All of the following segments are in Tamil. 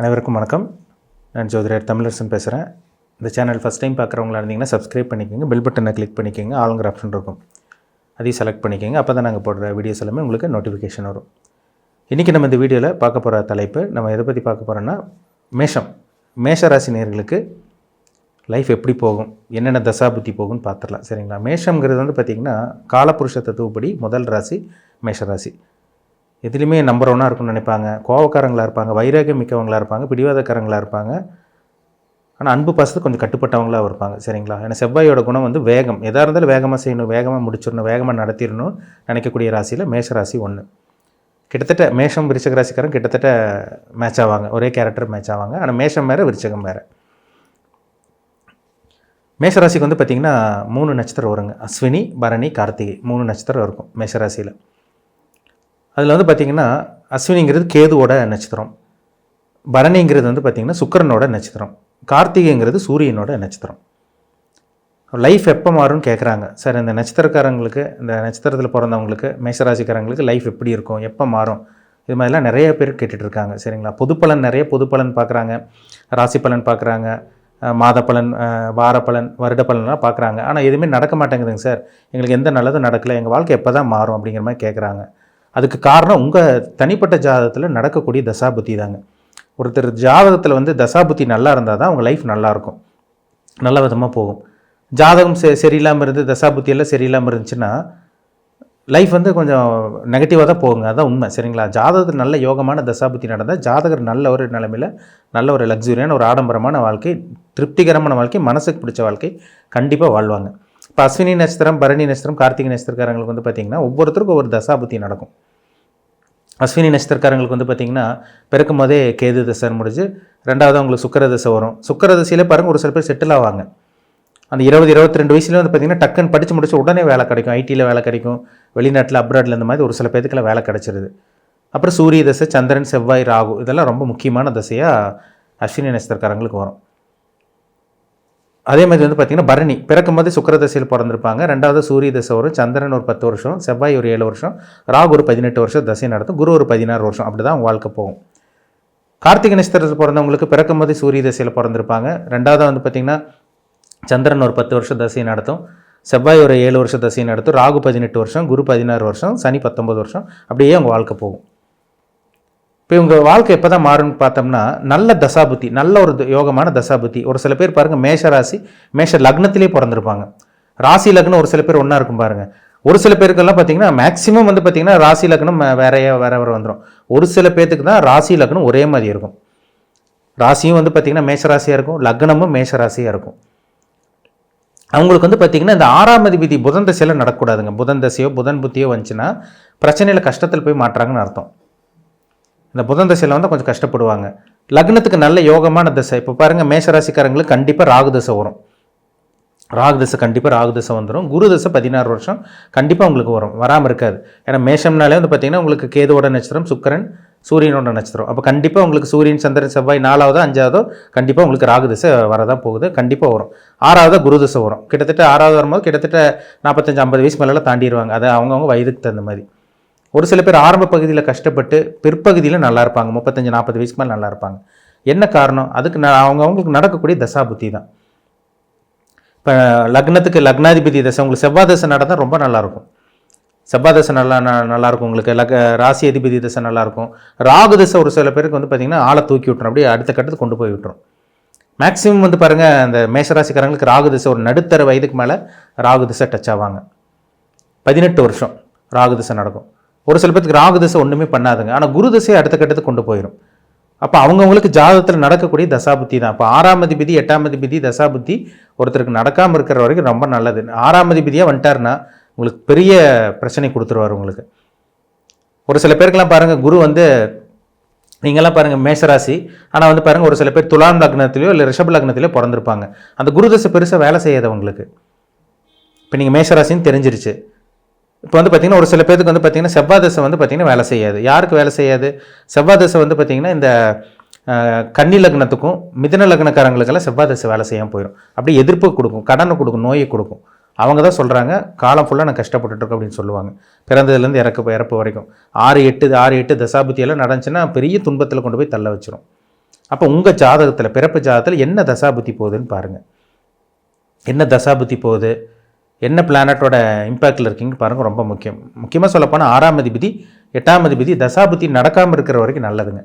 அனைவருக்கும் வணக்கம். நான் ஜோதிடர் தமிழரசன் பேசுகிறேன் இந்த சேனல் ஃபஸ்ட் டைம் பார்க்குறவங்களா இருந்தீங்கன்னா சப்ஸ்கிரைப் பண்ணிக்கோங்க பெல் பட்டனை கிளிக் பண்ணிக்கோங்க ஆளுங்கிற ஆப்ஷன் இருக்கும். அதையும் செலக்ட் பண்ணிக்கோங்க அப்போ தான் நாங்கள் போடுற வீடியோஸ் எல்லாமே உங்களுக்கு நோட்டிஃபிகேஷன் வரும். இன்றைக்கி நம்ம இந்த வீடியோவில் பார்க்க போகிற தலைப்பு நம்ம எதை பற்றி பார்க்க போகிறோன்னா மேஷம். மேஷ ராசி நேர்களுக்கு லைஃப் எப்படி போகும்? என்னென்ன தசாபுத்தி போகும்னு பார்த்துடலாம். சரிங்களா? மேஷங்கிறது வந்து பார்த்திங்கன்னா காலப்புருஷ தத்துவப்படி முதல் ராசி மேஷ ராசி. எதுலேயுமே நம்பர் ஒன்னாக இருக்கும்னு நினைப்பாங்க. கோவக்காரங்களாக இருப்பாங்க வைராகியம் மிக்கவங்களாக இருப்பாங்க பிடிவாதக்காரங்களாக இருப்பாங்க. ஆனால் அன்பு பாசத்துக்கு கொஞ்சம் கட்டுப்பட்டவங்களாக இருப்பாங்க சரிங்களா? ஏன்னா செவ்வாயோட குணம் வந்து வேகம். எதாக இருந்தாலும் வேகமாக செய்யணும் வேகமாக முடிச்சிடணும் வேகமாக நடத்திடணும் நினைக்கக்கூடிய ராசியில் மேஷ ராசி ஒன்று கிட்டத்தட்ட மேஷம் விருச்சக ராசிக்காரன் கிட்டத்தட்ட மேட்ச் ஆவாங்க. ஒரே கேரக்டர் மேட்ச் ஆவாங்க. ஆனால் மேஷம் வேறு விருச்சகம் வேறு. மேஷராசிக்கு வந்து பார்த்திங்கன்னா மூணு நட்சத்திரம் வருங்க. அஸ்வினி பரணி கார்த்திகை. மூணு நட்சத்திரம் இருக்கும் மேஷராசியில் அதில் வந்து பார்த்திங்கன்னா அஸ்வினிங்கிறது கேதுவோட நட்சத்திரம். பரணிங்கிறது வந்து பார்த்திங்கன்னா சுக்கிரனோட நட்சத்திரம். கார்த்திகைங்கிறது சூரியனோட நட்சத்திரம். லைஃப் எப்போ மாறும்னு கேட்குறாங்க சார் இந்த நட்சத்திரக்காரங்களுக்கு இந்த நட்சத்திரத்தில் பிறந்தவங்களுக்கு மேசராசிக்காரங்களுக்கு லைஃப் எப்படி இருக்கும்? எப்போ மாறும்? இது மாதிரிலாம் நிறைய பேர் கேட்டுட்டு இருக்காங்க சரிங்களா? பொதுப்பலன் பலன் நிறைய பொதுப்பலன் பலன் பார்க்குறாங்க ராசி பலன் பார்க்குறாங்க மாதப்பலன் மாத பலன் வார பலன் வருட பலன்லாம் பார்க்குறாங்க ஆனால் எதுவுமே நடக்க மாட்டேங்குதுங்க சார். எங்களுக்கு எந்த நல்லதும் நடக்கலை. எங்கள் வாழ்க்கை எப்போ தான் மாறும் அப்படிங்கிற மாதிரி கேட்குறாங்க அதுக்கு காரணம் உங்கள் தனிப்பட்ட ஜாதகத்தில் நடக்கக்கூடிய தசாபுத்தி தாங்க. ஒருத்தர் ஜாதகத்தில் வந்து தசாபுத்தி நல்லா இருந்தால் தான் உங்கள் லைஃப் நல்லாயிருக்கும் நல்ல விதமாக போகும். ஜாதகம் செ சரியில்லாமல் இருந்து தசாபுத்தி எல்லாம் சரியில்லாமல் இருந்துச்சுன்னா லைஃப் வந்து கொஞ்சம் நெகட்டிவாக தான் போகுங்க. அதான் உண்மை. சரிங்களா? ஜாதகத்தில் நல்ல யோகமான தசாபுத்தி நடந்தால் ஜாதகர் நல்ல ஒரு நிலைமையில் நல்ல ஒரு லக்ஸுரியான ஒரு ஆடம்பரமான வாழ்க்கை திருப்திகரமான வாழ்க்கை மனசுக்கு பிடிச்ச வாழ்க்கை கண்டிப்பாக வாழ்வாங்க. இப்போ அஸ்வினி நட்சத்திரம் பரணி நட்சத்திரம் கார்த்திகை நட்சத்திரக்காரங்களுக்கு வந்து பார்த்திங்கன்னா ஒவ்வொருத்தருக்கும் ஒவ்வொரு தசாபுத்தி நடக்கும். அஸ்வினி நட்சத்திரக்காரங்களுக்கு வந்து பார்த்திங்கன்னா பிறக்கும் போதே கேது தசை முடிஞ்சு ரெண்டாவது அவங்களுக்கு சுக்கர தசை வரும். சுக்கர தசையிலே பாருங்கள் ஒரு சில பேர் செட்டில் ஆவாங்க. அந்த இருபது இருபத்தி ரெண்டு வயசுல வந்து பார்த்திங்கன்னா டக்குன்னு படித்து முடிச்சு உடனே வேலை கிடைக்கும். ஐடியில் வேலை கிடைக்கும். வெளிநாட்டில் அப்ராடில் இந்த மாதிரி ஒரு சில பேத்துக்குலாம் வேலை கிடைச்சிருது. அப்புறம் சூரிய தசை சந்திரன் செவ்வாய் ராகு இதெல்லாம் ரொம்ப முக்கியமான தசையாக அஸ்வினி நட்சத்திரக்காரங்களுக்கு வரும். அதே மாதிரி வந்து பார்த்திங்கன்னா பரணி. பிறக்கும் போதே சுக்கர தசையில் பிறந்திருப்பாங்க. ரெண்டாவது சூரிய தசை வரும். சந்திரன் ஒரு பத்து வருஷம் செவ்வாய் ஒரு ஏழு வருஷம் ராகு ஒரு பதினெட்டு வருஷம் தசை நடத்தும். குரு ஒரு பதினாறு வருஷம். அப்படி தான் வாழ்க்கை போகும். கார்த்திகை நட்சத்திரத்தில் பிறந்தவங்களுக்கு பிறக்கும் போதே சூரிய தசையில் பிறந்திருப்பாங்க. ரெண்டாவது வந்து பார்த்திங்கன்னா சந்திரன் ஒரு பத்து வருஷம் தசை நடத்தும். செவ்வாய் ஒரு ஏழு வருஷம் தசை நடத்தும். ராகு பதினெட்டு வருஷம் குரு பதினாறு வருஷம் சனி பத்தொம்பது வருஷம். அப்படியே அவங்க வாழ்க்கை போகும். இப்போ உங்கள் வாழ்க்கை எப்போ தான் மாறும்னு பார்த்தோம்னா நல்ல தசாபுத்தி நல்ல ஒரு த- யோகமான தசாபுத்தி. ஒரு சில பேர் பாருங்கள் மேஷ ராசி மேஷ லக்னத்திலே பிறந்திருப்பாங்க. ராசி லக்னம் ஒரு சில பேர் ஒன்றா இருக்கும் பாருங்கள் ஒரு சில பேருக்கெல்லாம் பார்த்தீங்கன்னா மேக்ஸிமம் வந்து பார்த்தீங்கன்னா ராசி லக்னம் வேறையே வேறைய வேற வேறு வந்துடும் ஒரு சில பேர்த்துக்கு தான் ராசி லக்னம் ஒரே மாதிரி இருக்கும். ராசியும் வந்து பார்த்திங்கன்னா மேஷராசியாக இருக்கும் லக்னமும் மேஷராசியாக இருக்கும். அவங்களுக்கு வந்து பார்த்திங்கன்னா இந்த ஆறாம் அதிபதி புதன் தசையில் நடக்கக்கூடாதுங்க. புதன் தசையோ புதன் புத்தியோ வந்துச்சுன்னா பிரச்சனையில் கஷ்டத்தில் போய் மாட்டுறாங்கன்னு அர்த்தம். இந்த புதன் தசையில் வந்து கொஞ்சம் கஷ்டப்படுவாங்க. லக்னத்துக்கு நல்ல யோகமான தசை. இப்போ பாருங்கள் மேஷராசிக்காரங்களுக்கு கண்டிப்பாக ராகு தசை வரும். ராகு தசை கண்டிப்பாக ராகு தசை வந்துடும் குரு தசை பதினாறு வருஷம் கண்டிப்பாக உங்களுக்கு வரும். வராமல் இருக்காது. ஏன்னா மேஷம்னாலே வந்து பார்த்திங்கன்னா உங்களுக்கு கேதுவோட நட்சத்திரம் சுக்கரன் சூரியனோட நட்சத்திரம். அப்போ கண்டிப்பாக உங்களுக்கு சூரியன் சந்திரன் செவ்வாய் நாலாவதோ அஞ்சாவதோ கண்டிப்பாக உங்களுக்கு ராகு தசை வரதான் போகுது. கண்டிப்பாக வரும். ஆறாவதோ குரு தசை வரும். கிட்டத்தட்ட ஆறாவது வரும்போது கிட்டத்தட்ட நாற்பத்தஞ்சு ஐம்பது வயசு மேலெல்லாம் தாண்டிடுவாங்க அதை அவங்கவுங்க வயதுக்கு தகுந்த மாதிரி. ஒரு சில பேர் ஆரம்ப பகுதியில் கஷ்டப்பட்டு பிற்பகுதியில் நல்லா இருப்பாங்க. முப்பத்தஞ்சு நாற்பது வயசுக்கு மேலே நல்லா இருப்பாங்க. என்ன காரணம்? அதுக்கு நான் அவங்க அவங்களுக்கு நடக்கக்கூடிய தசா புத்தி தான். இப்போ லக்னத்துக்கு லக்னாதிபதி தசை உங்களுக்கு செவ்வாய் தசை நடந்தால் ரொம்ப நல்லாயிருக்கும் செவ்வாய் தசை நல்லா ந- உங்களுக்கு. லக ராசி அதிபதி தசை நல்லாயிருக்கும் ராகு தசை ஒரு சில பேருக்கு வந்து பார்த்திங்கன்னா ஆளை தூக்கி விட்டுரும். அப்படியே அடுத்த கட்டத்துக்கு கொண்டு போய் விட்டுரும். மேக்ஸிமம் வந்து பாருங்கள் அந்த மேஷராசிக்காரங்களுக்கு ராகு தசை ஒரு நடுத்தர வயதுக்கு மேலே ராகு தசை டச் ஆவாங்க. பதினெட்டு வருஷம் ராகு தசை நடக்கும். ஒரு சில பேருக்கு ராகு தசை ஒன்றுமே பண்ணாதுங்க. ஆனால் குரு தசையை அடுத்த கட்டத்துக்கு கொண்டு போயிடும் அப்போ அவங்கவுங்களுக்கு ஜாதகத்தில் நடக்கக்கூடிய தசாபுத்தி தான். இப்போ ஆறாம் அதிபதி எட்டாம் அதிபதி தசாபுத்தி ஒருத்தருக்கு நடக்காமல் இருக்கிற வரைக்கும் ரொம்ப நல்லது. ஆறாம் அதிபதியாக வந்துட்டாருன்னா உங்களுக்கு பெரிய பிரச்சனை கொடுத்துருவார் உங்களுக்கு. ஒரு சில பேருக்கெல்லாம் பாருங்கள் குரு வந்து நீங்கள்லாம் பாருங்கள் மேஷராசி. ஆனால் வந்து பாருங்கள் ஒரு சில பேர் துலாம் லக்னத்திலையோ இல்லை ரிஷப லக்னத்திலையோ பிறந்திருப்பாங்க. அந்த குரு தசை பெருசாக வேலை செய்யாது உங்களுக்கு இப்போ நீங்கள் மேஷராசின்னு தெரிஞ்சிருச்சு. இப்போ வந்து பார்த்தீங்கன்னா ஒரு சில பேருக்கு வந்து பார்த்தீங்கன்னா செவ்வாய் தசை வந்து பார்த்தீங்கன்னா வேலை செய்யாது. யாருக்கு வேலை செய்யாது? செவ்வாய் தசை வந்து பார்த்திங்கன்னா இந்த கன்னி லக்னத்துக்கும் மிதன லக்னக்காரங்களுக்கெல்லாம் செவ்வாய் தசை வேலை செய்யாமல் போயிடும் அப்படியே எதிர்ப்பு கொடுக்கும் கடனை கொடுக்கும் நோயை கொடுக்கும். அவங்க தான் சொல்கிறாங்க காலம் ஃபுல்லாக நான் கஷ்டப்பட்டுட்ருக்கோம் அப்படின்னு சொல்லுவாங்க. பிறந்ததுலேருந்து இறக்க இறப்பு வரைக்கும். ஆறு எட்டு ஆறு எட்டு தசாபுத்தியெல்லாம் நடந்துச்சுன்னா பெரிய துன்பத்தில் கொண்டு போய் தள்ள வச்சிரும். அப்போ உங்கள் ஜாதகத்தில் பிறப்பு ஜாதகத்தில் என்ன தசாபுத்தி போகுதுன்னு பாருங்கள் என்ன தசாபுத்தி போகுது? என்ன பிளானட்டோட இம்பேக்டில் இருக்கீங்கன்னு பாருங்கள் ரொம்ப முக்கியம். முக்கியமாக சொல்லப்போனால் ஆறாம் அதிபதி எட்டாம் அதிபதி தசாபதி நடக்காமல் இருக்கிற வரைக்கும் நல்லதுங்க.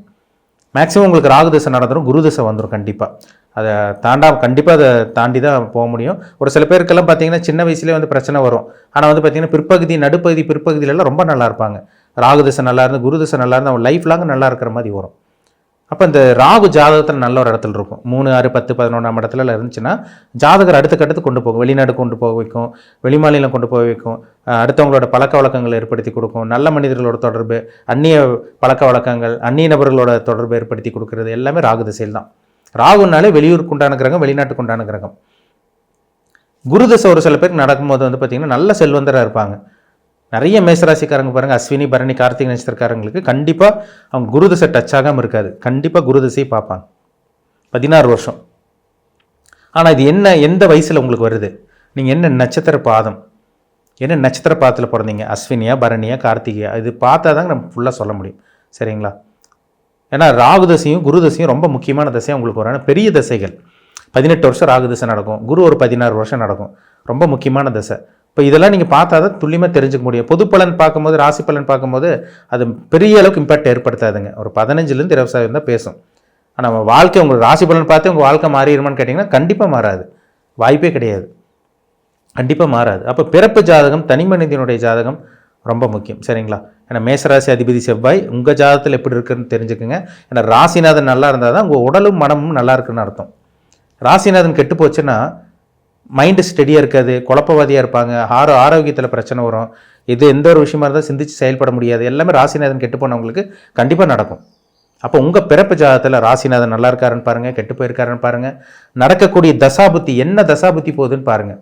மேக்ஸிமம் உங்களுக்கு ராகு தசை நடந்துடும் குரு தசை வந்துடும் கண்டிப்பாக அதை தாண்டா கண்டிப்பாக அதை தாண்டி தான் போக முடியும். ஒரு சில பேருக்கெல்லாம் பார்த்தீங்கன்னா சின்ன வயசுலேயே வந்து பிரச்சனை வரும். ஆனால் வந்து பார்த்தீங்கன்னா பிற்பகுதி நடுப்பகுதி பிற்பகுதியிலலாம் ரொம்ப நல்லா இருப்பாங்க. ராகு தசை நல்லா இருந்து குரு தசை நல்லா இருந்து அவங்க லைஃப் லாங் நல்லா இருக்கிற மாதிரி வரும். அப்போ இந்த ராகு ஜாதகத்தில் நல்ல ஒரு இடத்துல இருக்கும். மூணு ஆறு பத்து பதினொன்றாம் இடத்துல இருந்துச்சுன்னா ஜாதகர் அடுத்த கட்டத்துக்கு கொண்டு போகும். வெளிநாடு கொண்டு போக வைக்கும். வெளிமாநிலம் கொண்டு போக வைக்கும். அடுத்தவங்களோட பழக்க வழக்கங்களை ஏற்படுத்தி கொடுக்கும். நல்ல மனிதர்களோட தொடர்பு அந்நிய பழக்க வழக்கங்கள் அந்நிய நபர்களோட தொடர்பு ஏற்படுத்தி கொடுக்கறது எல்லாமே ராகு திசையில் தான். ராகுனாலே வெளியூருக்கு உண்டான கிரகம் வெளிநாட்டுக்கு உண்டான கிரகம். குரு தசை ஒரு சில பேருக்கு நடக்கும்போது வந்து பார்த்திங்கன்னா நல்ல செல்வந்தராக இருப்பாங்க. நிறைய மேசராசிக்காரங்க பாருங்கள் அஸ்வினி பரணி கார்த்திகை நட்சத்திரக்காரங்களுக்கு கண்டிப்பாக அவங்க குரு தசை டச் ஆகாமல் இருக்காது. கண்டிப்பாக குருதசையை பார்ப்பாங்க. பதினாறு வருஷம். ஆனால் இது என்ன எந்த வயசில் உங்களுக்கு வருது? நீங்கள் என்ன நட்சத்திர பாதம்? என்ன நட்சத்திர பாதத்தில் பிறந்தீங்க? அஸ்வினியா பரணியா கார்த்திகையா? இது பார்த்தா தாங்க நம்ம ஃபுல்லாக சொல்ல முடியும். சரிங்களா? ஏன்னா ராகு தசையும் குரு தசையும் ரொம்ப முக்கியமான தசையாக உங்களுக்கு வரும். ஏன்னா பெரிய தசைகள். பதினெட்டு வருஷம் ராகு தசை நடக்கும். குரு ஒரு பதினாறு வருஷம் நடக்கும். ரொம்ப முக்கியமான தசை. இப்போ இதெல்லாம் நீங்கள் பார்த்தா தான் துல்லியமாக தெரிஞ்சுக்க முடியும். பொது பலன் பார்க்கும்போது ராசி பலன் பார்க்கும்போது அது பெரிய அளவுக்கு இம்பாக்ட் ஏற்படுத்தாதுங்க. ஒரு பதினஞ்சுலேருந்து இருபது சதவீதம் தான் பேசும். ஆனால் நம்ம வாழ்க்கை உங்களுக்கு ராசி பலன் பார்த்து உங்கள் வாழ்க்கை மாறிடுமான்னு கேட்டிங்கன்னா கண்டிப்பாக மாறாது. வாய்ப்பே கிடையாது. கண்டிப்பாக மாறாது. அப்போ பிறப்பு ஜாதகம் தனி மனிதனுடைய ஜாதகம் ரொம்ப முக்கியம். சரிங்களா? ஏன்னா மேசராசி அதிபதி செவ்வாய் உங்கள் ஜாதகத்தில் எப்படி இருக்குன்னு தெரிஞ்சுக்கோங்க. ஏன்னா ராசிநாதன் நல்லா இருந்தால் தான் உங்கள் உடலும் மனமும் நல்லா இருக்குன்னு அர்த்தம். ராசிநாதன் கெட்டு போச்சுன்னா மைண்டு ஸ்டெடியாக இருக்காது குழப்பவாதியாக இருப்பாங்க ஆரோ ஆரோக்கியத்தில் பிரச்சனை வரும். இது எந்த ஒரு விஷயமா இருந்தால் சிந்திச்சு செயல்பட முடியாது. எல்லாமே ராசிநாதன் கெட்டு போனவங்களுக்கு கண்டிப்பாக நடக்கும். அப்போ உங்கள் பிறப்பு ஜாதகத்தில் ராசிநாதன் நல்லா இருக்காருன்னு பாருங்கள் கெட்டு போயிருக்காருன்னு பாருங்கள் நடக்கக்கூடிய தசாபுத்தி என்ன தசாபுத்தி போகுதுன்னு பாருங்கள்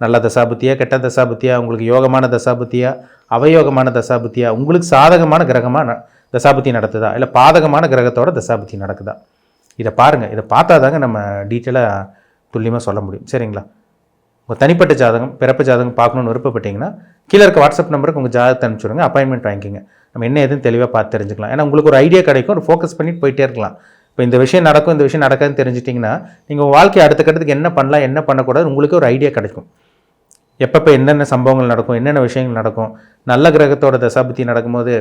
நல்ல தசாபுத்தியா கெட்ட தசாபுத்தியா உங்களுக்கு யோகமான தசாபுத்தியா அவயோகமான தசாபுத்தியா உங்களுக்கு சாதகமான கிரகமாக தசாபுத்தி நடத்துதா? இல்லை பாதகமான கிரகத்தோட தசாபுத்தி நடக்குதா? இதை பாருங்கள் இதை பார்த்தா தாங்க நம்ம டீட்டெயிலாக துல்லியமாக சொல்ல முடியும். சரிங்களா? உங்கள் தனிப்பட்ட ஜாதகம் பிறப்பு ஜாதகம் பார்க்கணுன்னு விருப்பப்பட்டீங்கன்னா கீழே இருக்க வாட்ஸ்அப் நம்பருக்கு உங்கள் ஜாதகத்தை அனுப்பிச்சுடுங்க. அப்பாயின்மெண்ட் வாங்கிக்கிங்க. நம்ம என்ன எதுன்னு தெளிவாக பார்த்து தெரிஞ்சுக்கலாம். ஏன்னா உங்களுக்கு ஒரு ஐடியா கிடைக்கும் ஒரு ஃபோக்கஸ் பண்ணிட்டு போயிட்டே இருக்கலாம். இப்போ இந்த விஷயம் நடக்கும் இந்த விஷயம் நடக்காதுன்னு தெரிஞ்சிட்டிங்கன்னா நீங்கள் உங்கள் வாழ்க்கை அடுத்த கட்டத்துக்கு என்ன பண்ணலாம் என்ன பண்ணக்கூடாது உங்களுக்கு ஒரு ஐடியா கிடைக்கும். எப்பப்போ என்னென்ன சம்பவங்கள் நடக்கும் என்னென்ன விஷயங்கள் நடக்கும் நல்ல கிரகத்தோட தசாபுத்தி நடக்கும்போது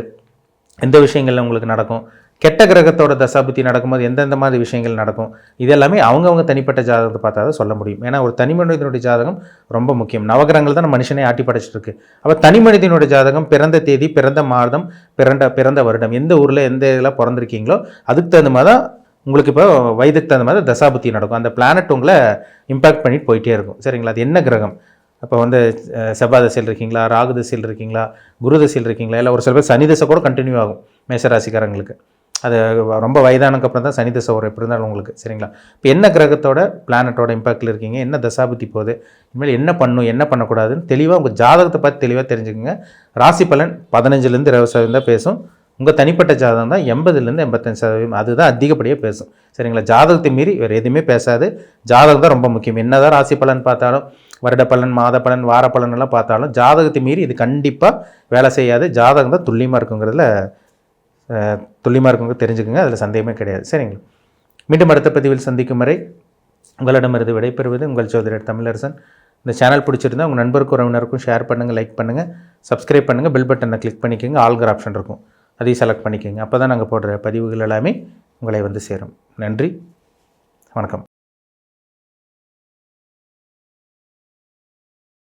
எந்த விஷயங்கள்ல உங்களுக்கு நடக்கும் கெட்ட கிரகத்தோட தசாபுத்தி நடக்கும்போது எந்தெந்த மாதிரி விஷயங்கள் நடக்கும்? இது எல்லாமே அவங்கவுங்க தனிப்பட்ட ஜாதகத்தை பார்த்தா தான் சொல்ல முடியும். ஏன்னா ஒரு தனி மனிதனுடைய ஜாதகம் ரொம்ப முக்கியம். நவகிரகங்கள் தான் நம்ம மனுஷனை ஆட்டி படைச்சிட்டு இருக்கு அப்போ தனி மனிதனுடைய ஜாதகம் பிறந்த தேதி பிறந்த மாதம் பிறந்த பிறந்த வருடம் எந்த ஊரில் எந்த இதில் பிறந்திருக்கீங்களோ அதுக்கு தகுந்த மாதிரி தான் உங்களுக்கு இப்போ வயதுக்கு தகுந்த மாதிரி தசாபுத்தி நடக்கும். அந்த பிளானட் உங்களை இம்பாக்ட் பண்ணிட்டு போயிட்டே இருக்கும். சரிங்களா? அது என்ன கிரகம்? அப்போ வந்து செவ்வாய் தசையில் இருக்கீங்களா? ராகு தசையில் இருக்கீங்களா? குரு தசையில் இருக்கீங்களா? இல்லை ஒரு சில பேர் சனி தசை கூட கண்டினியூ ஆகும். மேஷராசிக்காரங்களுக்கு அது ரொம்ப வயதானக்கு அப்புறம் தான் சனி தசை வரும். எப்படி இருந்தாலும் உங்களுக்கு. சரிங்களா? இப்போ என்ன கிரகத்தோட பிளானட்டோட இம்பாக்டில் இருக்கீங்க? என்ன தசாபுத்தி போகுது? இனிமேல் என்ன பண்ணும்? என்ன பண்ணக்கூடாதுன்னு தெளிவாக உங்கள் ஜாதகத்தை பார்த்து தெளிவாக தெரிஞ்சுக்கோங்க. ராசி பலன் பதினஞ்சுலேருந்து இருபது சதவீதம் தான் பேசும். உங்கள் தனிப்பட்ட ஜாதகம் தான் எண்பதுலேருந்து எண்பத்தஞ்சு சதவீதம். அதுதான் அதிகப்படியாக பேசும். சரிங்களா? ஜாதகத்தை மீறி வேறு எதுவுமே பேசாது. ஜாதகம் தான் ரொம்ப முக்கியம். என்னதான் ராசி பலன் பார்த்தாலும் வருட பலன் மாத பலன் வார பலன் எல்லாம் பார்த்தாலும் ஜாதகத்தை மீறி இது கண்டிப்பாக வேலை செய்யாது. ஜாதகம் தான் துல்லியமாக இருக்குங்கிறதுல துல்லியமாக இருக்கவங்க தெரிஞ்சுக்கோங்க. அதில் சந்தேகமே கிடையாது. சரிங்களா? மீண்டும் அடுத்த பதிவில் சந்திக்கும் வரை உங்களிடமிருந்து விடைபெறுவது உங்கள் ஜோதிடர் தமிழரசன். இந்த சேனல் பிடிச்சிருந்தா உங்கள் நண்பருக்கும் உறவினருக்கும் ஷேர் பண்ணுங்கள் லைக் பண்ணுங்கள் சப்ஸ்கிரைப் பண்ணுங்கள் பெல் பட்டனை கிளிக் பண்ணிக்கோங்க ஆல்கர் ஆப்ஷன் இருக்கும். அதையும் செலக்ட் பண்ணிக்கோங்க. அப்போ தான் நாங்கள் போடுற பதிவுகள் எல்லாமே உங்களை வந்து சேரும். நன்றி வணக்கம்.